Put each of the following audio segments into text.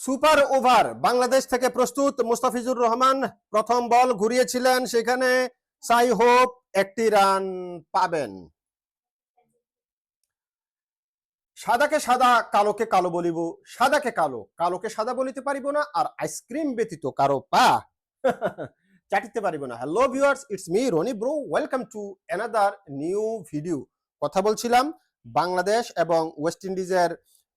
Super over. Bangladesh থেকে প্রস্তুত মুস্তাফিজুর রহমান। প্রথম বল ঘুরিয়েছিলেন সেখানে সাই হোপ একটি রান পাবেন। সাদাকে সাদা, কালোকে কালো বলিব। সাদাকে কালো, কালোকে সাদা বলিতে পারিব না আর আইসক্রিম ব্যতীত কারও পা চাটিতে পারিব না। Hello viewers, it's me Rony bro. Welcome to another new video. কথা বলছিলাম বাংলাদেশ এবং ওয়েস্ট ইন্ডিজের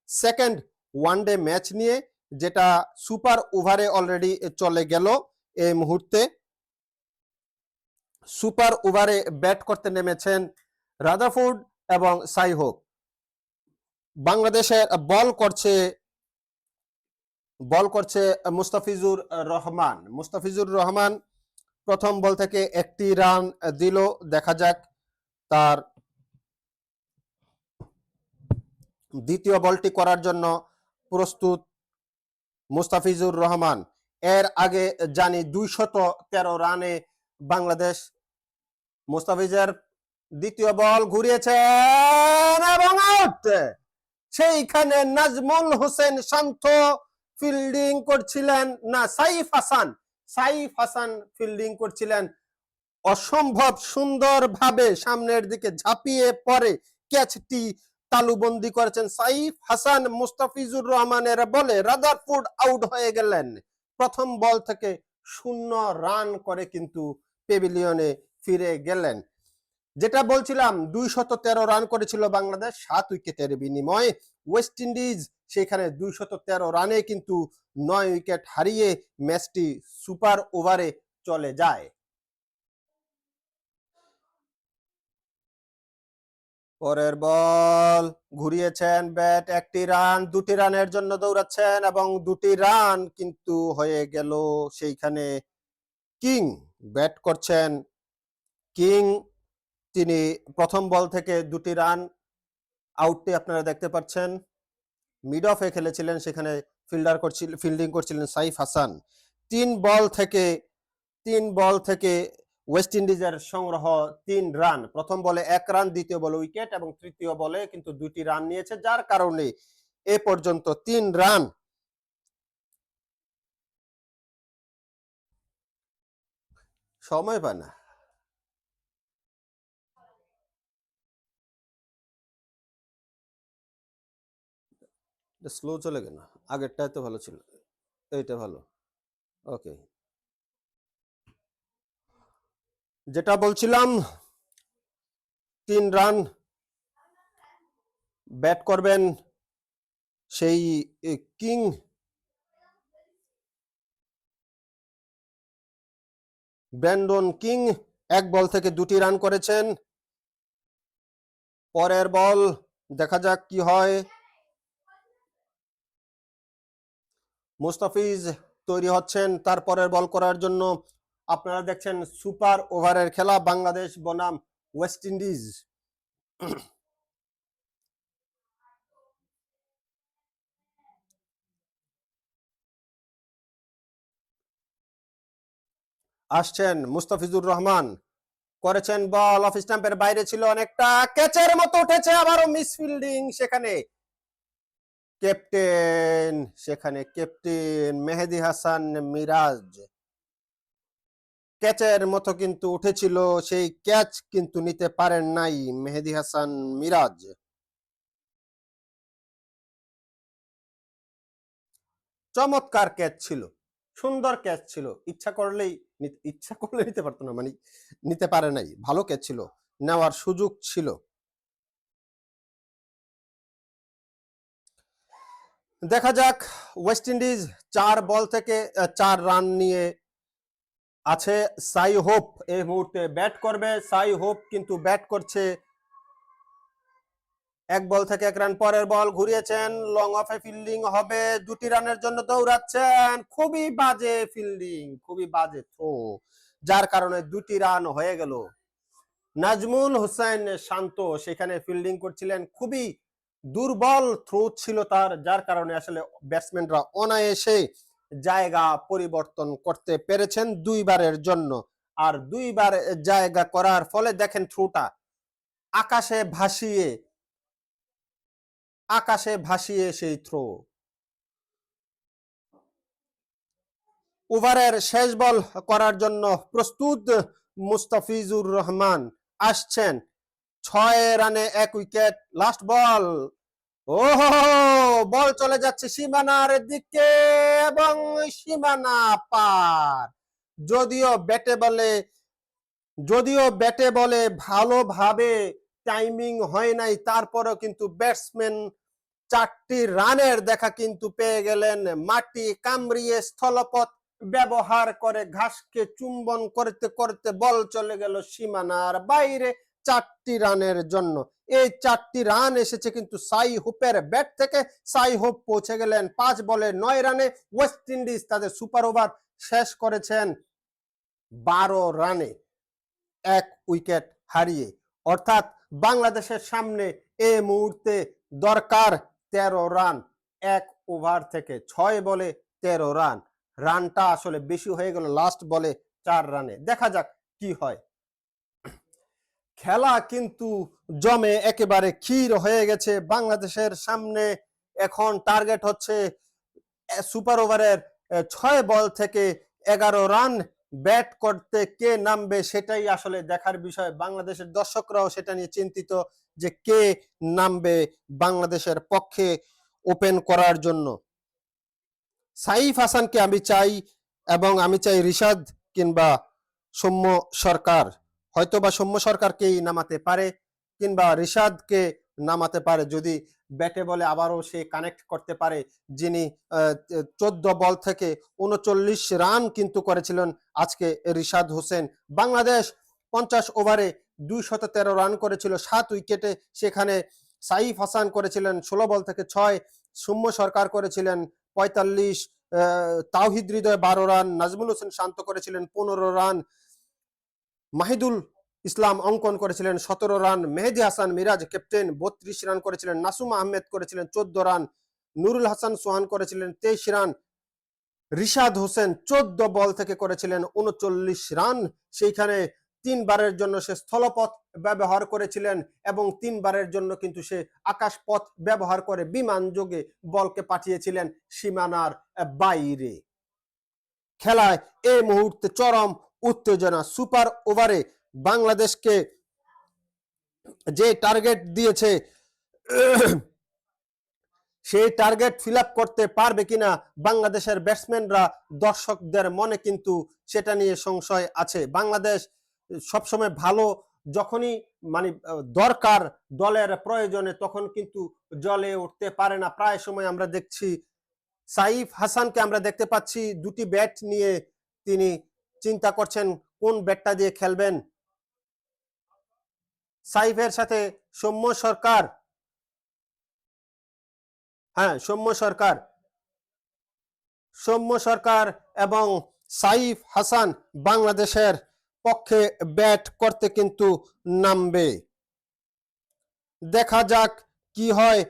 সেকেন্ড ওয়ান ডে ম্যাচ নিয়ে। যেটা সুপার ওভারে অলরেডি চলে গেল এই মুহূর্তে। সুপার ওভারে ব্যাট করতে নেমেছেন রাদারফোর্ড এবং সাইহোপ বাংলাদেশের বল করছে বল করছে মুস্তাফিজুর রহমান। মুস্তাফিজুর রহমান প্রথম বল থেকে একটি রান দিল, দেখা যাক তার দ্বিতীয় বলটি করার জন্য প্রস্তুত মুস্তাফিজুর রহমান। এর আগে জানি দুইশত তেরো রানে বাংলাদেশ মুস্তাফিজের দ্বিতীয় বল ঘুরিয়েছেন এবং আউট সেইখানে নাজমুল হোসেন শান্ত ফিল্ডিং করছিলেন না, সাইফ হাসান। সাইফ হাসান ফিল্ডিং করছিলেন। অসম্ভব সুন্দরভাবে সামনের দিকে ঝাঁপিয়ে পড়ে ক্যাচটি তালুবন্দি করেছেন। সাইফ হাসান মুস্তাফিজুর রহমানের বলে রাদারফুড আউট হয়ে গেলেন। প্রথম বল থেকে শূন্য রান করে কিন্তু পেভিলিয়নে ফিরে গেলেন। যেটা বলছিলাম দুই শত তেরো রান করেছিল বাংলাদেশ, সাত উইকেটের বিনিময়ে ওয়েস্ট ইন্ডিজ সেখানে দুই শত তেরো রানে কিন্তু নয় উইকেট হারিয়ে ম্যাচটি সুপার ওভারে চলে যায়। পরের বল, ঘুরিয়েছেন ব্যাট, একটি রান, দুটি রানের জন্য দৌড়াচ্ছেন এবং দুটি রান কিন্তু হয়ে গেল সেইখানে। কিং ব্যাট করছেন। কিং, তিনি প্রথম বল থেকে দুটি রান আউটটি আপনারা দেখতে পাচ্ছেন। মিড অফে খেলেছিলেন, সেখানে ফিল্ডার করছিল, ফিল্ডিং করছিলেন সাইফ হাসান। তিন বল থেকে, তিন বল থেকে ওয়েস্ট ইন্ডিজের সংগ্রহ তিন রান। প্রথম বলে এক রান, দ্বিতীয় বলে উইকেট এবং তৃতীয় বলে কিন্তু দুটি রান নিয়েছে, যার কারণে এ পর্যন্ত তিন রান সময় পায় না। স্লো চলে গেল আগেরটা তো ভালো ছিল, এইটা ভালো। ওকে যেটা বলছিলাম, তিন রান ব্যাট করবেন সেই কিং। ব্র্যান্ডন কিং এক বল থেকে দুটি রান করেছেন। পরের বল, দেখা যাক কি হয়। মুস্তাফিজ তৈরি হচ্ছেন তারপরের বল করার জন্য। আপনারা দেখছেন সুপার ওভারের খেলা, বাংলাদেশ বনাম ওয়েস্ট ইন্ডিজ। আসছেন মুস্তাফিজুর রহমান। করেছেন বল, অফ স্টাম্পের বাইরে ছিল অনেকটা, ক্যাচের মতো উঠেছে আবারও মিস ফিল্ডিং সেখানে। ক্যাপ্টেন সেখানে ক্যাপ্টেন মেহেদি হাসান মিরাজ। ক্যাচের মতো কিন্তু উঠেছিল, সেই ক্যাচ কিন্তু নিতে পারেন নাই মেহেদি হাসান মিরাজ। চমৎকার ক্যাচ ছিল, সুন্দর ক্যাচ ছিল, ইচ্ছা করলেই ইচ্ছা করলে নিতে পারতো না মানে নিতে পারে নাই, ভালো ক্যাচ ছিল, নেওয়ার সুযোগ ছিল। দেখা যাক, ওয়েস্ট ইন্ডিজ চার বল থেকে চার রান নিয়ে আছে সাই হোপ। এই মুহূর্তে ব্যাট করবে সাই হোপ, কিন্তু ব্যাট করছে এক বল থেকে এক রান পরের বল। ঘুরিয়েছেন লং অফে ফিল্ডিং হবে। দুটি রানের জন্য দৌড়াচ্ছেন। খুবই বাজে ফিল্ডিং খুবই বাজে থ্রো যার কারণে দুটি রান হয়ে গেল। নাজমুল হোসেন শান্ত, সেখানে ফিল্ডিং করছিলেন। খুবই দুর্বল থ্রো ছিল তার, যার কারণে আসলে ব্যাটসম্যানরা অনায়াসে জায়গা পরিবর্তন করতে পেরেছেন দুইবারের জন্য। আর দুইবার জায়গা করার ফলে দেখেন থ্রোটা আকাশে ভাসিয়ে আকাশে ভাসিয়ে সেই থ্রো। ওভারের শেষ বল করার জন্য প্রস্তুত মুস্তাফিজুর রহমান আসছেন। ছয় রানে এক উইকেট, লাস্ট বল ও বল চলে যাচ্ছে সীমানার দিকে এবং সীমানা পার। যদিও ব্যাটে বলে, যদিও ব্যাটে বলে ভালোভাবে টাইমিং হয় নাই, তারপরেও কিন্তু ব্যাটসম্যান চারটি রানের দেখা কিন্তু পেয়ে গেলেন। মাটি কামড়িয়ে স্থলপথ ব্যবহার করে ঘাসকে চুম্বন করতে করতে বল চলে গেল সীমানার বাইরে চারটি রানের জন্য। এই চারটি রান এসেছে কিন্তু সাই হুপের ব্যাট থেকে। সাই হুপ পৌঁছে গেলেন পাঁচ বলে নয় রানে। ওয়েস্ট ইন্ডিজ তাদের সুপার ওভার শেষ করেছেন বারো রানে। এক উইকেট হারিয়ে। অর্থাৎ বাংলাদেশের সামনে এই মুহূর্তে দরকার তেরো রান। এক ওভার থেকে ছয় বলে তেরো রান। রানটা আসলে বেশি হয়ে গেল লাস্ট বলে চার রানে। দেখা যাক কি হয়। খেলা কিন্তু জমে, একেবারে ক্ষীর হয়ে গেছে। বাংলাদেশের সামনে এখন টার্গেট হচ্ছে সুপার ওভারের ছয় বল থেকে এগারো রান। ব্যাট করতে কে নামবে সেটাই আসলে দেখার বিষয়। বাংলাদেশের দর্শকরাও সেটা নিয়ে চিন্তিত যে কে নামবে বাংলাদেশের পক্ষে ওপেন করার জন্য। সাইফ হাসানকে আমি চাই এবং আমি চাই রিশাদ কিংবা সৌম্য সরকার। হয়তো বা সৌম্য সরকারকেই নামাতে পারে কিংবা রিশাদকে নামাতে পারে, যদি ব্যাটে বলে আবারও সে কানেক্ট করতে পারে, যিনি চোদ্দ বল থেকে উনচল্লিশ রান কিন্তু করেছিলেন আজকে রিশাদ হোসেন। বাংলাদেশ পঞ্চাশ ওভারে দুইশত তেরো রান করেছিল, সাত উইকেটে সেখানে সাইফ হাসান করেছিলেন ষোলো বল থেকে ছয়, সৌম্য সরকার করেছিলেন পঁয়তাল্লিশ তাওহিদ হৃদয় বারো রান, নাজমুল হোসেন শান্ত করেছিলেন পনেরো রান। মাহিদুল ইসলাম অঙ্কন করেছিলেন সতেরো রান, মেহেদি হাসান মিরাজ ক্যাপ্টেন বত্রিশ রান করেছিলেন, নাসুম আহমেদ করেছিলেন চোদ্দ রান, নুরুল হাসান সোহান করেছিলেন তেইশ রান, রিশাদ হোসেন চোদ্দ বল থেকে করেছিলেন উনচল্লিশ রান। সেইখানে তিনবারের জন্য সে স্থলপথ ব্যবহার করেছিলেন এবং তিনবারের জন্য কিন্তু সে আকাশপথ ব্যবহার করে বিমান যোগে বলকে পাঠিয়েছিলেন সীমানার বাইরে। খেলায় এই মুহূর্তে চরম উত্তেজনা সুপার ওভারে বাংলাদেশকে যে টার্গেট দিয়েছে, সেই টার্গেট ফিল করতে পারবে কিনা বাংলাদেশের ব্যাটসম্যানরা, দর্শকদের মনে কিন্তু সেটা নিয়ে সংশয় আছে। বাংলাদেশ সবসময় ভালো যখনই মানে দরকার দলের প্রয়োজনে তখন কিন্তু জলে উঠতে পারে না। প্রায় সময় আমরা দেখছি সাইফ হাসানকে আমরা দেখতে পাচ্ছি, দুটি ব্যাট নিয়ে তিনি চিন্তা করছেন কোন ব্যাটটা দিয়ে খেলবেন? সাইফের সাথে সৌম্য সরকার। হ্যাঁ সৌম্য সরকার। সৌম্য সরকার এবং সাইফ হাসান বাংলাদেশের পক্ষে ব্যাট করতে কিন্তু নামবে। দেখা যাক কি হয়।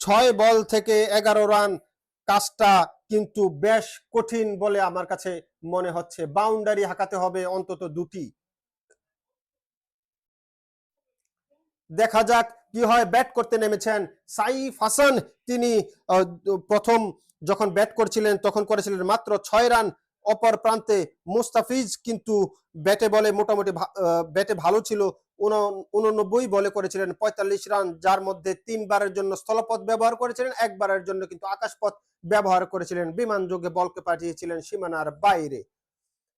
ছয় বল থেকে এগারো রান কাজটা কিন্তু বেশ কঠিন বলে আমার কাছে মনে হচ্ছে। বাউন্ডারি হাঁকাতে হবে অন্তত দুটি। দেখা যাক কি হয়। ব্যাট করতে নেমেছেন সাইফ হাসান। তিনি প্রথম যখন ব্যাট করছিলেন তখন করেছিলেন মাত্র ছয় রান অপর প্রান্তে মুস্তাফিজ। কিন্তু ব্যাটে বলে মোটামুটি ব্যাটে ভালো ছিল উননব্বই বলে করেছিলেন, পঁয়তাল্লিশ রান, যার মধ্যে তিনবারের জন্য স্থলপথ ব্যবহার করেছিলেন, একবারের জন্য কিন্তু আকাশপথ ব্যবহার করেছিলেন, বিমান যোগে বলকে পাঠিয়েছিলেন সীমানার বাইরে।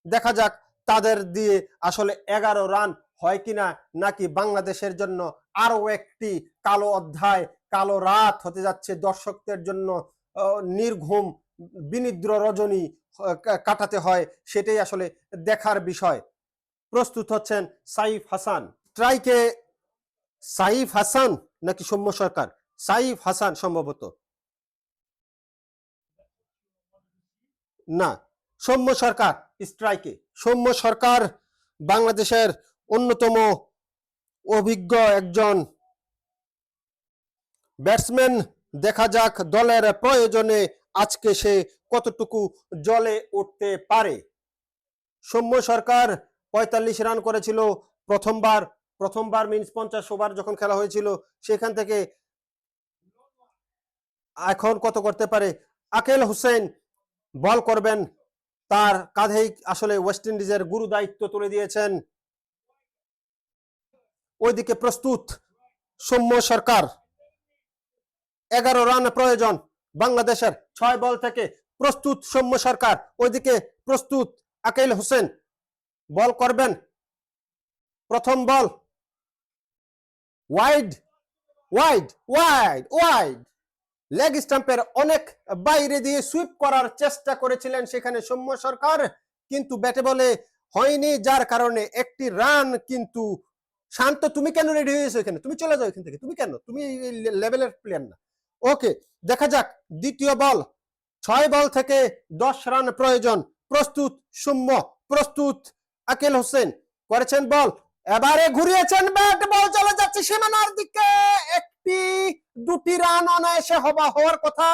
দেখা যাক তাদের দিয়ে আসলে এগারো রান হয় কিনা, নাকি বাংলাদেশের জন্য আরও একটি কালো অধ্যায়, কালো রাত হতে যাচ্ছে দর্শকদের জন্য নির্ঘুম বিনিদ্র রজনী কাটাতে হয়, সেটাই আসলে দেখার বিষয়। প্রস্তুত হচ্ছেন সাইফ হাসান। ট্রাইকে সাইফ হাসান নাকি সৌম্য সরকার? সাইফ হাসান সম্ভবত। না, সৌম্য সরকার স্ট্রাইকে। সৌম্য সরকার বাংলাদেশের অন্যতম অভিজ্ঞ একজন ব্যাটসম্যান। দেখা যাক দলের প্রয়োজনে আজকে সে কতটুকু জলে উঠতে পারে। সৌম্য সরকার পঁয়তাল্লিশ রান করেছিল প্রথমবার প্রথমবার মিনস পঞ্চাশ ওভার যখন খেলা হয়েছিল, সেখান থেকে এখন কত করতে পারে? আকেল হোসেন, বল করবেন। তার কাঁধেই আসলে ওয়েস্ট ইন্ডিজের গুরু দায়িত্ব তুলে দিয়েছেন। ওইদিকে প্রস্তুত সৌম্য সরকার। এগারো রান প্রয়োজন বাংলাদেশের ছয় বল থেকে প্রস্তুত সৌম্য সরকার। ওইদিকে প্রস্তুত আকেল হোসেন। বল করবেন। প্রথম ball wide wide wide wide leg স্টাম্পের অনেক বাইরে দিয়ে সুইপ করার চেষ্টা করেছিলেন সেখানে সৌম্য সরকার, কিন্তু ব্যাটে বলে হয়নি, যার কারণে একটি রান কিন্তু শান্ত। তুমি কেন রেডি হয়েছো এখানে? তুমি চলে যাও এখান থেকে। তুমি কেন? তুমি লেভেলের প্লেয়ার না। ওকে দেখা যাক। দ্বিতীয় বল। ছয় বল থেকে দশ রান প্রয়োজন। প্রস্তুত সৌম্য। প্রস্তুত আকিল হোসেন। করেছেন বল। এবারে ঘুরিয়েছেন ব্যাট, বল চলে যাচ্ছে সীমানার দিকে। একটি, দুটি রান অনায়াসে হবা হওয়ার কথা।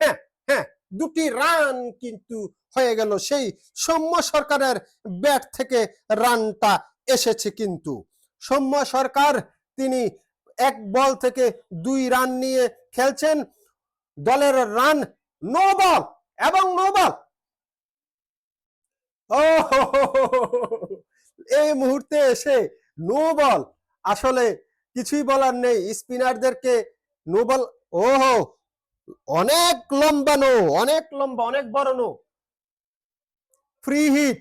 হ্যাঁ হ্যাঁ দুটি রান কিন্তু হয়ে গেল সেই সৌম্য সরকারের ব্যাট থেকে রানটা এসেছে কিন্তু। সৌম্য সরকার, তিনি এক বল থেকে দুই রান নিয়ে খেলছেন। দলের রান নো বল এবং নো বল। ও। এই মুহূর্তে এসে নো বল। আসলে কিছুই বলার নেই। স্পিনারদেরকে নো বল। ও হো অনেক লম্বা নো, অনেক লম্বা, অনেক বড় নো। ফ্রি হিট,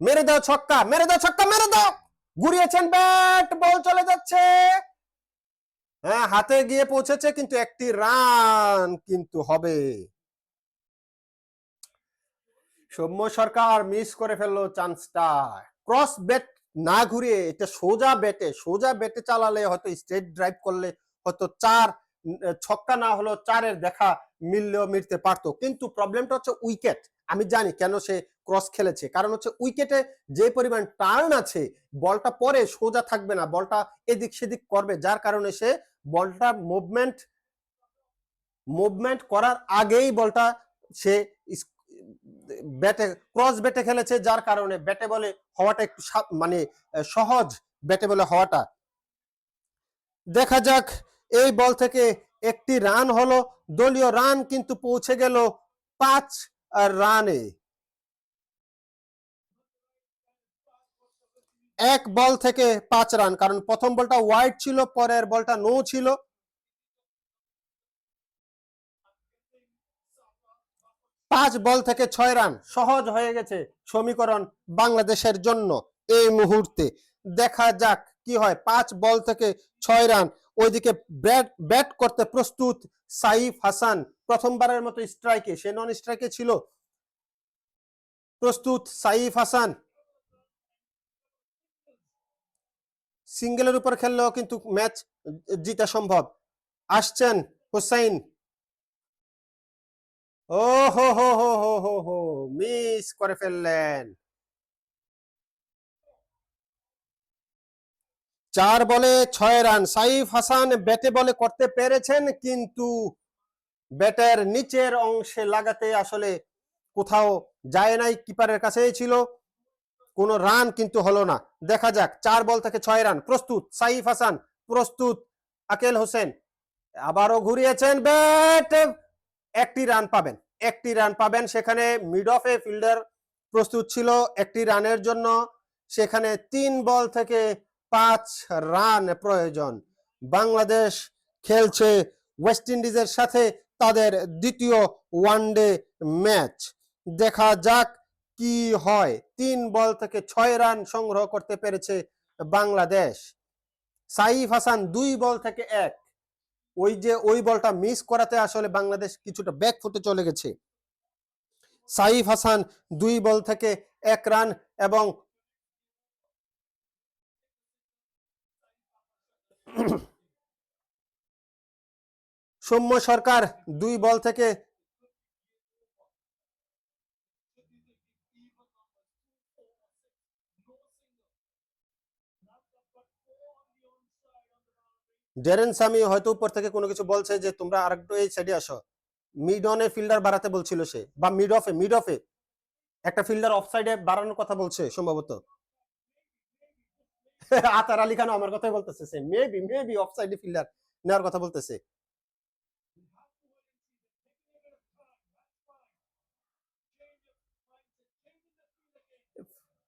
মেরে দাও ছক্কা, মেরে দাও ছক্কা, মেরে দাও। ঘুরিয়েছেন ব্যাট, বল চলে যাচ্ছে। হ্যাঁ হাতে গিয়ে পৌঁছেছে, কিন্তু একটি রান কিন্তু হবে। সৌম্য সরকার মিস করে ফেলল চান্সটা। ক্রস ব্যাট না ঘুরিয়ে এটা সোজা ব্যাটে সোজা ব্যাটে চালালে হয়তো স্ট্রেট ড্রাইভ করলে হয়তো চার ছক্কা না হলো চারের দেখা মিললেও মিলতে পারতো। কিন্তু প্রবলেমটা হচ্ছে উইকেট আমি জানি কেন সে ক্রস খেলেছে। কারণ হচ্ছে উইকেটে যে পরিমাণ টার্ন আছে, বলটা পরে সোজা থাকবে না, বলটা এদিক সেদিক করবে। যার কারণে সে বলটা মুভমেন্ট মুভমেন্ট করার আগেই বলটা সে ব্যাটে, ক্রস ব্যাটে খেলেছে, যার কারণে ব্যাটে বলে হওয়াটা একটু মানে সহজ ব্যাটে বলে হওয়াটা। দেখা যাক, এই বল থেকে একটি রান হলো, দলীয় রান কিন্তু পৌঁছে গেল পাঁচ রানে। এক বল থেকে পাঁচ রান, কারণ প্রথম বলটা ওয়াইড ছিল, পরের বলটা নো ছিল। পাঁচ বল থেকে ছয় রান সহজ হয়ে গেছে সমীকরণ বাংলাদেশের জন্য এই মুহূর্তে। দেখা যাক কি হয়, পাঁচ বল থেকে ছয় রান। ওইদিকে ব্যাট ব্যাট করতে প্রস্তুত সাইফ হাসান। প্রথমবারের মতো স্ট্রাইকে, সে নন স্ট্রাইকে ছিল। প্রস্তুত সাইফ হাসান। সিঙ্গেলের উপর খেললেও কিন্তু ম্যাচ জিতা সম্ভব। আসছেন হুসাইন ও হো হো হো হো হো হো, মিস করে ফেললেন। চার বলে ছয় রান, সাইফ হাসান ব্যাটে বলে করতে পেরেছেন, কিন্তু ব্যাটের নিচের অংশে লাগাতে আসলে কোথাও যায় নাই, কিপারের কাছেই ছিল। কোনো রান কিন্তু হলো না। দেখা যাক, চার বল থেকে ছয় রান, প্রস্তুত, সাইফ হাসান, প্রস্তুত, আকেল হোসেন। আবারও ঘুরিয়েছেন ব্যাট একটি রান পাবেন। একটি রান পাবেন, সেখানে মিড অফে ফিল্ডার প্রস্তুত ছিল। একটি রানের জন্য সেখানে তিন বল থেকে পাঁচ রান প্রয়োজন। বাংলাদেশ খেলছে ওয়েস্ট ইন্ডিজের সাথে তাদের দ্বিতীয় ওয়ানডে ম্যাচ। দেখা যাক কি হয়। তিন বল থেকে ছয় রান সংগ্রহ করতে পেরেছে বাংলাদেশ। সাইফ হাসান দুই বল থেকে এক। ওই যে ওই বলটা মিস করাতে আসলে বাংলাদেশ কিছুটা ব্যাক ফুটে চলে গেছে। সাইফ হাসান দুই বল থেকে এক রান এবং সৌম্য সরকার দুই বল থেকে ডেরেন সামি হয়তো উপর থেকে কোনো কিছু বলছে যে, তোমরা আরেকটু এই সাইডে আসো। মিড অনে ফিল্ডার বাড়াতে বলছিল সে, বা মিড অফে মিড অফে একটা ফিল্ডার অফ সাইডে বাড়ানোর কথা বলছে সম্ভবত। আতার আলী খান আমার কথাই বলতেছে সে মেবি মেবি অফ সাইডে ফিল্ডার নেওয়ার কথা বলতেছে।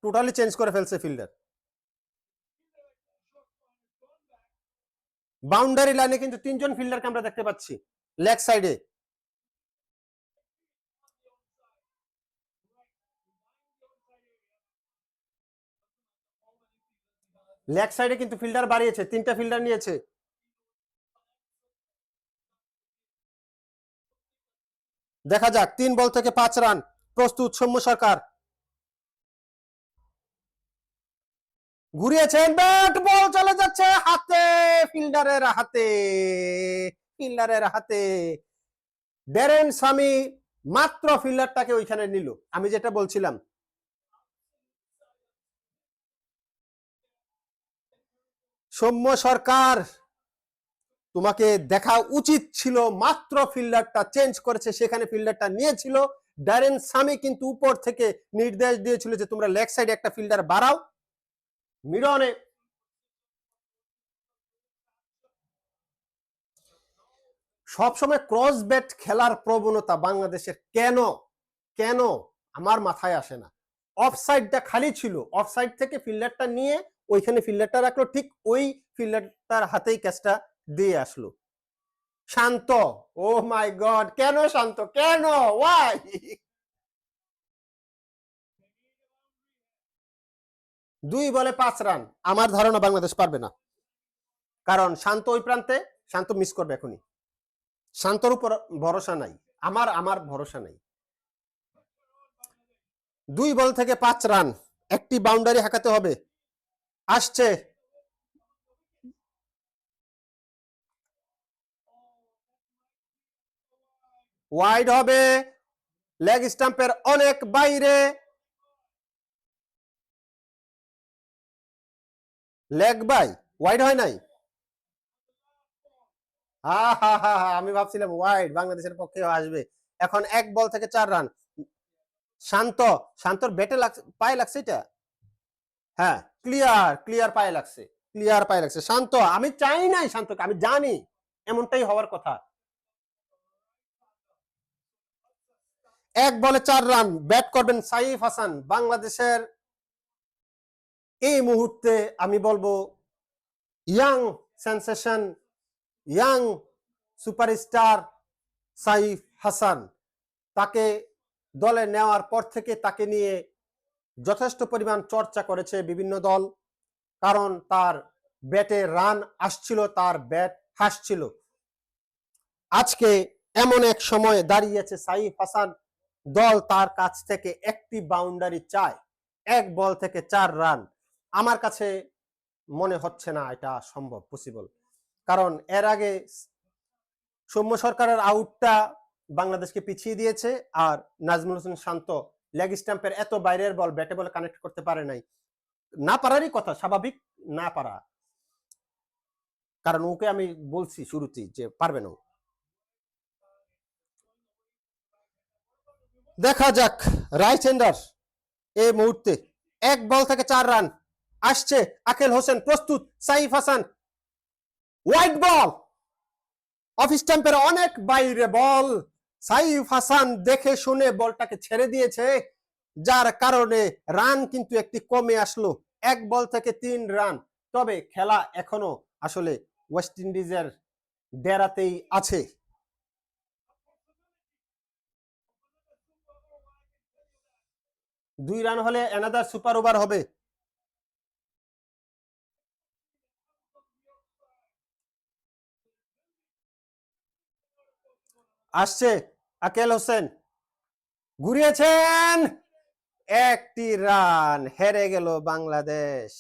টোটালি চেঞ্জ করে ফেলছে ফিল্ডার বাউন্ডারি লাইনে কিন্তু তিনজন ফিল্ডারকে আমরা দেখতে পাচ্ছি, লেগ সাইডে। লেগ সাইডে কিন্তু ফিল্ডার বাড়িয়েছে, তিনটা ফিল্ডার নিয়েছে। দেখা যাক, তিন বল থেকে পাঁচ রান, প্রস্তুত সৌম্য সরকার। ঘুরিয়েছেন, ব্যাট, বল চলে যাচ্ছে হাতে, ফিল্ডারের হাতে ফিল্ডারের হাতে। ডেরেন স্বামী মাত্র ফিল্ডারটাকে ওইখানে নিল। আমি যেটা বলছিলাম, সৌম্য সরকার, তোমাকে দেখা উচিত ছিল, মাত্র ফিল্ডারটা চেঞ্জ করেছে, সেখানে ফিল্ডারটা নিয়েছিল। ডারেন সামি কিন্তু উপর থেকে নির্দেশ দিয়েছিল যে তোমরা লেগ সাইডে একটা ফিল্ডার বাড়াও। মিডনে সবসময় ক্রস ব্যাট খেলার প্রবণতা বাংলাদেশের কেন? কেন? আমার মাথায় আসে না। অফসাইডটা খালি ছিল। অফসাইড থেকে ফিল্ডারটা নিয়ে ওইখানে ফিল্ডারটা রাখল, ঠিক ওই ফিল্ডারটার হাতেই ক্যাচটা দিয়ে আসলো। শান্ত। ও মাই গড কেন শান্ত? কেন? ওয়াই দুই বলে পাঁচ রান, আমার ধারণা বাংলাদেশ পারবে না। কারণ শান্ত ওই প্রান্তে, শান্ত মিস করবে এখনই। শান্তর উপর ভরসা নাই, আমার আমার ভরসা নাই। দুই বল থেকে পাঁচ রান, একটি বাউন্ডারি হাঁকাতে হবে। আসছে। ওয়াইড হবে। লেগ স্টাম্পের অনেক বাইরে। লেগ বাই ওয়াইড হয় নাই? হা হা হা হা, আমি ভাবছিলাম ওয়াইড বাংলাদেশের পক্ষে আসবে। এখন এক বল থেকে চার রান। শান্ত শান্তর ব্যাটে লাগছে পায়ে লাগছে এটা? হ্যাঁ ক্লিয়ার ক্লিয়ার পায়ে লাগছে ক্লিয়ার পায়ে লাগছে। শান্ত আমি চাই নাই শান্তকে আমি জানি এমনটাই হওয়ার কথা। এক বলে চার রান ব্যাট করবেন সাইফ হাসান বাংলাদেশের এই মুহূর্তে আমি বলব young sensation, young superstar Saif Hasan. তাকে দলে নেওয়ার পর থেকে তাকে নিয়ে যথেষ্ট পরিমাণ চর্চা করেছে বিভিন্ন দল, কারণ তার ব্যাটে রান আসছিল, তার ব্যাট হাসছিল। আজকে এমন এক সময়ে দাঁড়িয়েছে সাইফ হাসান, দল তার কাছ থেকে একটি বাউন্ডারি চায়, এক বল থেকে চার রান আমার কাছে মনে হচ্ছে না এটা সম্ভব পসিবল কারণ এর আগে সৌম্য সরকারের আউটটা বাংলাদেশকে পিছিয়ে দিয়েছে আর নাজমুল হোসেন শান্ত লেগ স্ট্যাম্পের এত বাইরের বল ব্যাটে বলে কানেক্ট করতে পারে নাই। না পারারই কথা, স্বাভাবিক না পারা। কারণ ওকে আমি বলছি শুরুতেই যে পারবে না দেখা যাক রাইট হ্যান্ডার এই মুহূর্তে এক বল থেকে চার রান আসছে আকেল হোসেন, প্রস্তুত, Saif Hasan. White ball off স্ট্যাম্পের অনেক বাইরে বল। সাইফ হাসান দেখে শুনে বলটাকে ছেড়ে দিয়েছে, যার কারণে রান কিন্তু একটি কমে আসলো। এক বল থেকে তিন রান। তবে খেলা এখনও আসলে ওয়েস্ট ইন্ডিজের ডেরাতেই আছে। দুই রান হলে এনাদার সুপার ওভার হবে। আসছে। আকেল হোসেন ঘুরিয়েছেন। একটি রান হেরে গেল বাংলাদেশ।